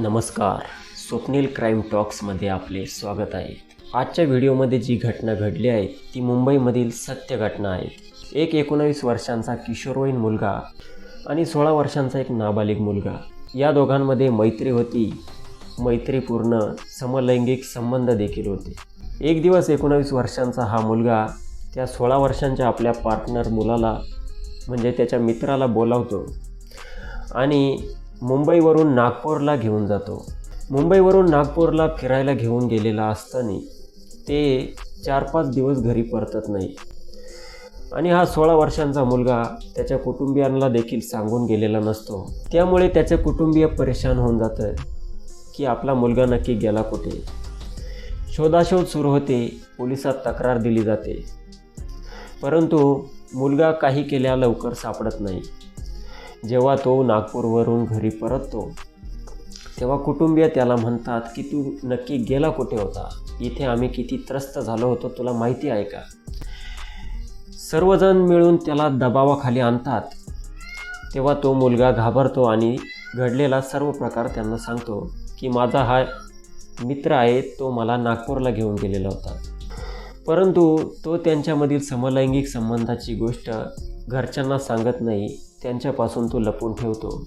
नमस्कार. स्वप्नील क्राईम टॉक्समध्ये आपले स्वागत आहे. आजच्या व्हिडिओमध्ये जी घटना घडली आहे ती मुंबईमधील सत्य घटना आहे. एक एकोणावीस वर्षांचा किशोरवयीन मुलगा आणि सोळा वर्षांचा एक नाबालिग मुलगा. या दोघांमध्ये मैत्री होती. मैत्रीपूर्ण समलैंगिक संबंध देखील होते. एक दिवस एकोणावीस वर्षांचा हा मुलगा त्या सोळा वर्षांच्या आपल्या पार्टनर मुलाला म्हणजे त्याच्या मित्राला बोलावतो आणि मुंबईवरून नागपूरला घेऊन जातो. मुंबईवरून नागपूरला फिरायला घेऊन गेलेला असताना ते चार पाच दिवस घरी परतत नाही. आणि हा सोळा वर्षांचा मुलगा त्याच्या कुटुंबियांना देखील सांगून गेलेला नसतो. त्यामुळे त्याचे कुटुंबीय परेशान होऊन जातं की आपला मुलगा नक्की गेला कुठे? शोधाशोध सुरू होते पोलिसात तक्रार दिली जाते. परंतु मुलगा काही केल्या लवकर सापडत नाही. जेव्हा तो नागपूरवरून घरी परततो तेव्हा कुटुंबीय त्याला म्हणतात की तू नक्की गेला कुठे होता? इथे आम्ही किती त्रस्त झालो होतो तुला माहिती आहे का? सर्वजण मिळून त्याला दबावाखाली आणतात. तेव्हा तो मुलगा घाबरतो आणि घडलेला सर्व प्रकार त्यांना सांगतो की माझा हा मित्र आहे तो मला नागपूरला घेऊन गेलेला होता. परंतु तो त्यांच्यामधील समलैंगिक संबंधाची गोष्ट घरच्यांना सांगत नाही. त्यांच्यापासून तो लपून ठेवतो.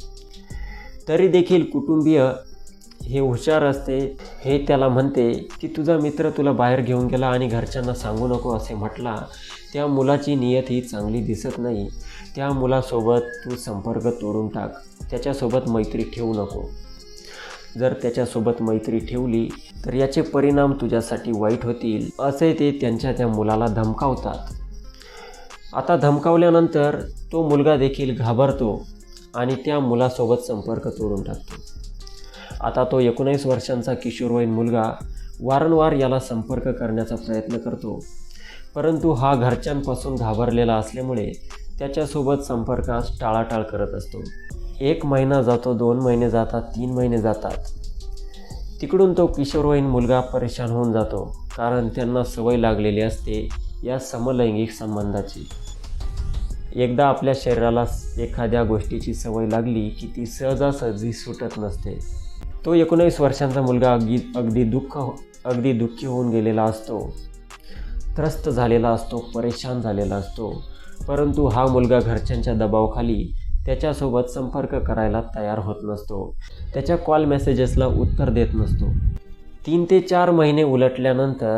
तरी देखील कुटुंबीय हे हुशार असते हे त्याला म्हणते की तुझा मित्र तुला बाहेर घेऊन गेला आणि घरच्यांना सांगू नको असे म्हटला त्या मुलाची नियत ही चांगली दिसत नाही. त्या मुलासोबत तू संपर्क तोडून टाक. त्याच्यासोबत मैत्री ठेवू नको. जर त्याच्यासोबत मैत्री ठेवली तर याचे परिणाम तुझ्यासाठी वाईट होतील. असे ते त्यांच्या त्या मुलाला धमकावतात. आता धमकावल्यानंतर तो मुलगा देखील घाबरतो आणि त्या मुलासोबत संपर्क तोडून टाकतो. आता तो एकोणीस वर्षांचा किशोरवयीन मुलगा वारंवार याला संपर्क करण्याचा प्रयत्न करतो. परंतु हा घरच्यांपासून घाबरलेला असल्यामुळे त्याच्यासोबत संपर्कास टाळाटाळ करत असतो. एक महिना जातो दोन महिने जातात तीन महिने जातात. तिकडून तो किशोरवयीन मुलगा परेशान होऊन जातो कारण त्यांना सवय लागलेली असते या समलैंगिक संबंधाची. एकदा आपल्या शरीराला एखाद्या गोष्टीची सवय लागली की ती सहजासहजी सुटत नसते. तो एकोणीस वर्षांचा मुलगा अगदी अगदी दुःख अगदी दुःखी होऊन गेलेला असतो. त्रस्त झालेला असतो परेशान झालेला असतो. परंतु हा मुलगा घरच्यांच्या दबावाखाली त्याच्यासोबत संपर्क करायला तयार होत नसतो. त्याच्या कॉल मेसेजेसला उत्तर देत नसतो. तीन ते चार महिने उलटल्यानंतर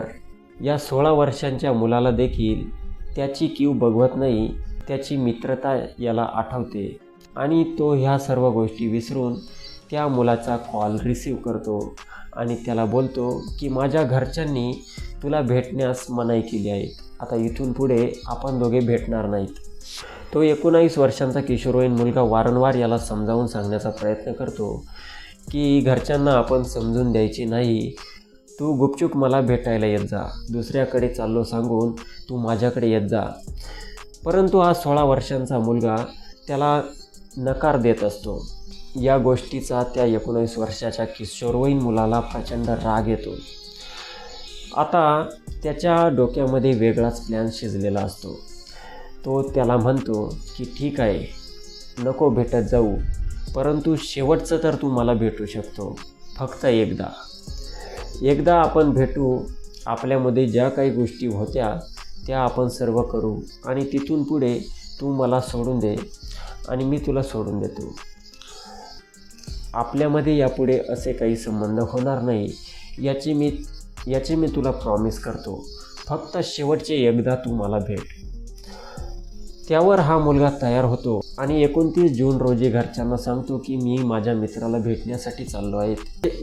या सोळा वर्षांच्या मुलाला देखील त्याची कीव बघवत नाही त्याची मित्रता याला आठवते आणि तो ह्या सर्व गोष्टी विसरून त्या मुलाचा कॉल रिसीव करतो आणि त्याला बोलतो की माझ्या घरच्यांनी तुला भेटण्यास मनाई केली आहे. आता इथून पुढे आपण दोघे भेटणार नाहीत. तो एकोणावीस वर्षांचा किशोरवयीन मुलगा वारंवार याला समजावून सांगण्याचा प्रयत्न करतो की घरच्यांना आपण समजून द्यायची नाही. तू गुपचूप मला भेटायला येत जा. दुसऱ्याकडे चाललो सांगून तू माझ्याकडे येत जा. परंतु हा सोळा वर्षांचा मुलगा त्याला नकार देत असतो. या गोष्टीचा त्या एकोणीस वर्षाच्या किशोरवयीन मुलाला प्रचंड राग येतो. आता त्याच्या डोक्यामध्ये वेगळाच प्लॅन शिजलेला असतो. तो त्याला म्हणतो की ठीक आहे नको भेटत जाऊ परंतु शेवटचं तर तू मला भेटू शकतो. फक्त एकदा. एकदा आपण भेटू आपल्यामध्ये ज्या काही गोष्टी होत्या त्या आपण सर्व करू आणि तिथून पुढे तू मला सोडून दे आणि मी तुला सोडून देतो. आपल्यामध्ये यापुढे असे काही संबंध होणार नाही याची मी याची मी तुला प्रॉमिस करतो. फक्त शेवटचे एकदा तू मला भेट. त्यावर हा मुलगा तयार होतो आणि एकोणतीस जून रोजी घरच्यांना सांगतो की मी माझ्या मित्राला भेटण्यासाठी चाललो आहे.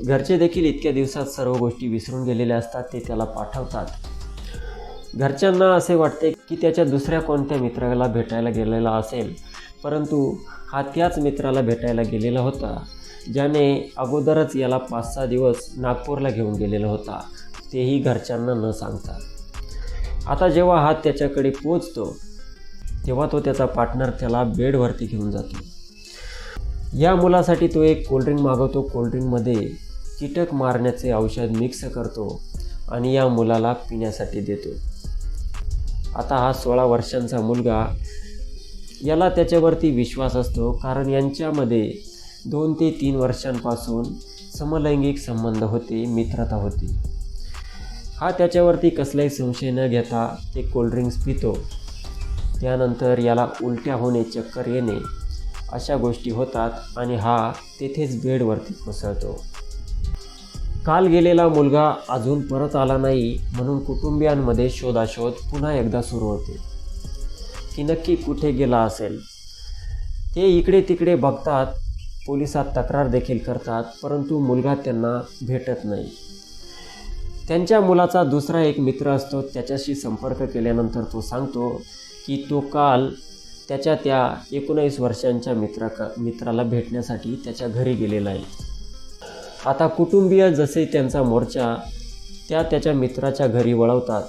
घरचे देखील इतक्या दिवसात सर्व गोष्टी विसरून गेलेल्या असतात ते त्याला पाठवतात. घरच्यांना असे वाटते की त्याच्या दुसऱ्या कोणत्या मित्राला भेटायला गेलेला असेल परंतु हा त्याच मित्राला भेटायला गेलेला होता ज्याने अगोदरच याला पाच सहा दिवस नागपूरला घेऊन गेलेला होता. तेही घरच्यांना न सांगता. आता जेव्हा हा त्याच्याकडे पोचतो तेव्हा तो त्याचा पार्टनर त्याला बेडवरती घेऊन जातो. या मुलासाठी तो एक कोल्ड्रिंक मागवतो. कोल्ड्रिंकमध्ये कीटक मारण्याचे औषध मिक्स करतो आणि या मुलाला पिण्यासाठी देतो. आता हा सोळा वर्षांचा मुलगा याला त्याच्यावरती विश्वास असतो कारण यांच्यामध्ये दोन ते तीन वर्षांपासून समलैंगिक संबंध होते मित्रता होती. हा त्याच्यावरती कसलाही संशय न घेता ते कोल्ड्रिंक्स पितो. त्यानंतर याला उलट्या होणे चक्कर येणे अशा गोष्टी होतात आणि हा तेथेच बेडवरती कोसळतो. काल गेलेला मुलगा अजून परत आला नाही म्हणून कुटुंबियांमध्ये शोधाशोध पुन्हा एकदा सुरू होते. की नक्की कुठे गेला असेल? ते इकडे तिकडे बघतात पोलिसात तक्रार देखील करतात परंतु मुलगा त्यांना भेटत नाही. त्यांच्या मुलाचा दुसरा एक मित्र असतो त्याच्याशी संपर्क केल्यानंतर तो सांगतो की तो काल त्याच्या त्या एकोणावीस वर्षांच्या मित्रा मित्राला भेटण्यासाठी त्याच्या घरी गेलेला आहे. आता कुटुंबीय जसे त्यांचा मोर्चा त्या त्याच्या मित्राच्या घरी वळवतात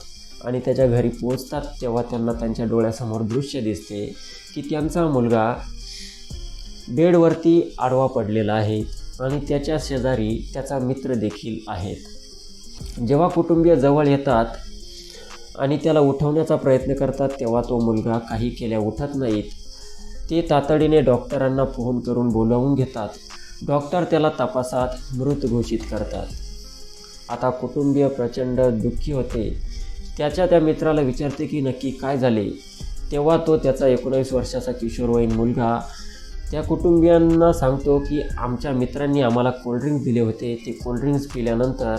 आणि त्याच्या घरी पोचतात तेव्हा त्यांना त्यांच्या डोळ्यासमोर दृश्य दिसते की त्यांचा मुलगा बेडवरती आडवा पडलेला आहे आणि त्याच्या शेजारी त्याचा मित्र देखील आहेत. जेव्हा कुटुंबीय जवळ येतात आणि त्याला उठवण्याचा प्रयत्न करतात तेव्हा तो मुलगा काही केल्या उठत नाहीत. ते तातडीने डॉक्टरांना फोन करून बोलावून घेतात. डॉक्टर त्याला तपासात मृत घोषित करतात. आता कुटुंबीय प्रचंड दुःखी होते. त्याच्या त्या मित्राला विचारते की नक्की काय झाले? तेव्हा तो त्याचा एकोणावीस वर्षाचा किशोरवयीन मुलगा त्या कुटुंबियांना सांगतो की आमच्या मित्रांनी आम्हाला कोल्ड्रिंक्स दिले होते. ते कोल्ड्रिंक्स पिल्यानंतर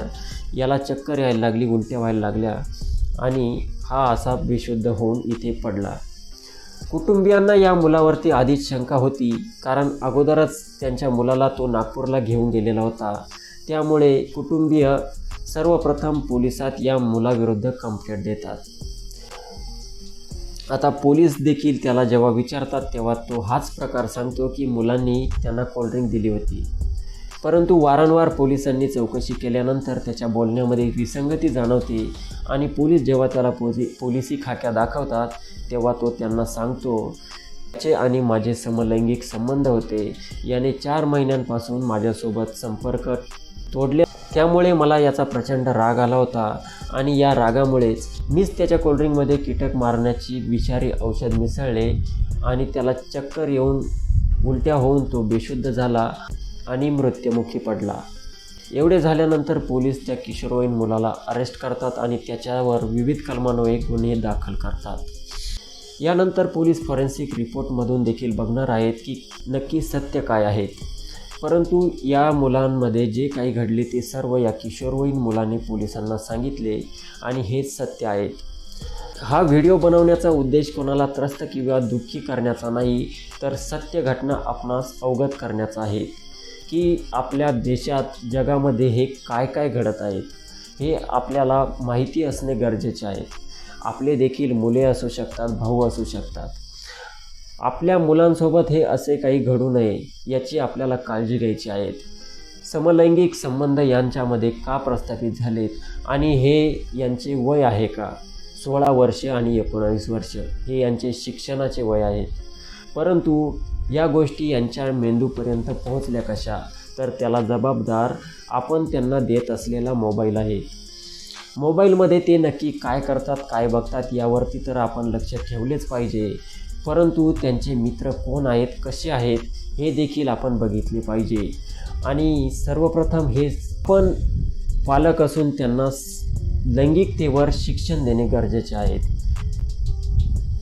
याला चक्कर यायला लागली उलट्या व्हायला लागल्या आणि हा असा बेशुद्ध होऊन इथे पडला. कुटुंबियांना या मुलावरती आधीच शंका होती. कारण अगोदरच त्यांच्या मुलाला तो नागपूरला घेऊन गेलेला होता. त्यामुळे कुटुंबीय सर्वप्रथम पोलिसात या मुलाविरुद्ध कंप्लेंट देतात. आता पोलीस देखील त्याला जेव्हा विचारतात तेव्हा तो हाच प्रकार सांगतो की मुलांनी त्यांना कोल्ड्रिंक दिली होती. परंतु वारंवार पोलिसांनी चौकशी केल्यानंतर त्याच्या बोलण्यामध्ये विसंगती जाणवते आणि पोलीस जेव्हा त्याला पोली पोलिसी खाक्या दाखवतात तेव्हा तो त्यांना सांगतो त्याचे आणि माझे समलैंगिक संबंध होते. याने चार महिन्यांपासून माझ्यासोबत संपर्क तोडले. त्यामुळे मला याचा प्रचंड राग आला होता आणि या रागामुळेच मीच त्याच्या कोल्ड्रिंकमध्ये कीटक मारण्याची विषारी औषध मिसळले आणि त्याला चक्कर येऊन उलट्या होऊन तो बेशुद्ध झाला आणि मृत्युमुखी पडला. एवढे झाल्यानंतर पोलीस त्या किशोरवयीन मुलाला अरेस्ट करतात आणि त्याच्यावर विविध कलमान्वये गुन्हे दाखल करतात. यानंतर पोलीस फॉरेन्सिक रिपोर्टमधून देखील बघणार आहेत की नक्की सत्य काय आहे. परंतु या मुलांमध्ये जे काही घडले ते सर्व या किशोरवयीन मुलाने पोलिसांना सांगितले आणि हेच सत्य आहेत हा व्हिडिओ बनवण्याचा उद्देश कोणाला त्रस्त किंवा दुःखी करण्याचा नाही तर सत्य घटना आपणास अवगत करण्याचा आहे की आपल्या देशात जगामध्ये हे काय काय घडत आहेत हे आपल्याला माहिती असणे गरजेचे आहे. आपले देखील मुले असू शकतात भाऊ असू शकतात. आपल्या मुलांसोबत हे असे काही घडू नये याची आपल्याला काळजी घ्यायची आहे. समलैंगिक संबंध यांच्यामध्ये का प्रस्थापित झालेत आणि हे यांचे वय आहे का? सोळा वर्ष आणि एकोणावीस वर्ष हे यांचे शिक्षणाचे वय आहेत परंतु या गोष्टी यांच्या मेंदूपर्यंत पोहोचल्या कशा? तर त्याला जबाबदार आपण त्यांना देत असलेला मोबाईल आहे. मोबाईलमध्ये ते नक्की काय करतात काय बघतात यावरती तर आपण लक्ष ठेवलेच पाहिजे. परंतु त्यांचे मित्र कोण आहेत कसे आहेत हे देखील आपण बघितले पाहिजे. आणि सर्वप्रथम हे पण पालक असून त्यांना लैंगिकतेवर शिक्षण देणे गरजेचे आहेत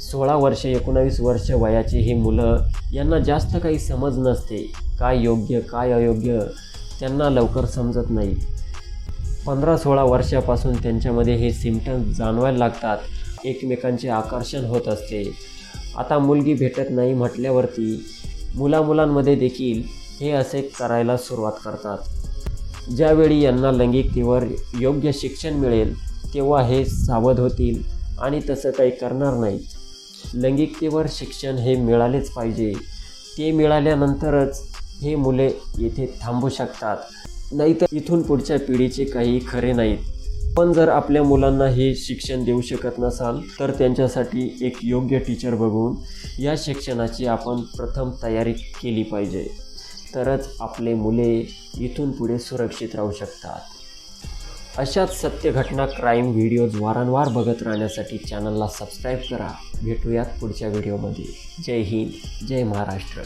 सोळा वर्ष एकोणावीस वर्ष वयाचे हे मुलं यांना जास्त काही समज नसते. काय योग्य काय अयोग्य त्यांना लवकर समजत नाही. पंधरा सोळा वर्षापासून त्यांच्यामध्ये हे सिमटम्स जाणवायला लागतात. एकमेकांचे आकर्षण होत असते. आता मुलगी भेटत नाही म्हटल्यावरती मुलामुलांमध्ये देखील हे असे करायला सुरुवात करतात. ज्यावेळी यांना लैंगिकतेवर योग्य शिक्षण मिळेल तेव्हा हे सावध होतील आणि तसं काही करणार नाहीत. लैंगिकतेवर शिक्षण हे मिळालेच पाहिजे. ते मिळाल्यानंतरच हे मुले येथे थांबू शकतात. नाहीतर इथून पुढच्या पिढीचे काही खरे नाहीत. पण जर आपल्या मुलांना हे शिक्षण देऊ शकत नसाल तर त्यांच्यासाठी एक योग्य टीचर बघून या शिक्षणाची आपण प्रथम तयारी केली पाहिजे. तरच आपले मुले इथून पुढे सुरक्षित राहू शकतात. अशाच सत्य घटना क्राईम व्हिडिओज वारंवार बघत राहण्यासाठी चॅनलला सबस्क्राईब करा. भेटूयात पुढच्या व्हिडिओमध्ये जय हिंद जय महाराष्ट्र.